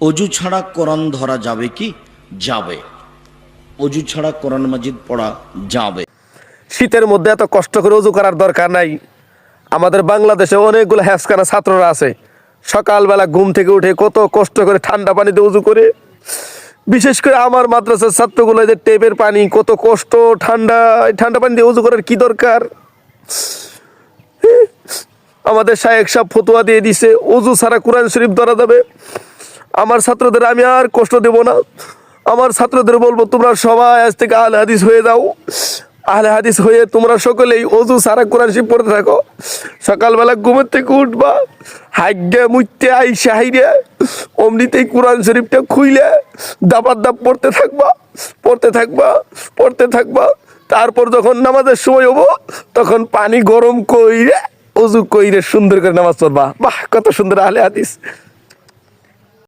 অজু ছাড়া কোরআন ধরা যাবে কি? যাবে। অজু ছাড়া কোরআন মাজিদ পড়া যাবে। শীতের মধ্যে এত কষ্ট করে অজু করার দরকার নাই। আমাদের বাংলাদেশে অনেকগুলো হ্যাসকানা ছাত্ররা আছে। সকালবেলা ঘুম থেকে উঠে কত কষ্ট করে ঠান্ডা পানিতে উজু করে। বিশেষ করে আমার মাদ্রাসার ছাত্রগুলো যে টেপের পানি, কত কষ্ট, ঠান্ডা ঠান্ডা পানি দিয়ে উজু করার কি দরকার? আমাদের শায়েক সাহেব ফতুয়া দিয়ে দিছে উজু ছাড়া কোরআন শরীফ ধরা যাবে। আমার ছাত্রদের আমি আর কষ্ট দেব না। আমার ছাত্রদের বলব, তোমরা সবাই আজ থেকে আল হাদিস হয়ে যাও। আহলে হাদিস হয়ে তোমরা সকলেই অজু সারা কোরআন শরীফ পড়তে থাকো। সকালবেলা ঘুমের থেকে উঠবা হাইগে মুইতে আইসা হাইরে অমনিতেই কোরআন শরীফটা খুইলে দাবার দাপ পড়তে থাকবা পড়তে থাকবা পড়তে থাকবা। তারপর যখন নামাজের সময় হব, তখন পানি গরম কইরে, অজু কইরে সুন্দর করে নামাজ পড়বা। বাহ, কত সুন্দর আহলে হাদিস।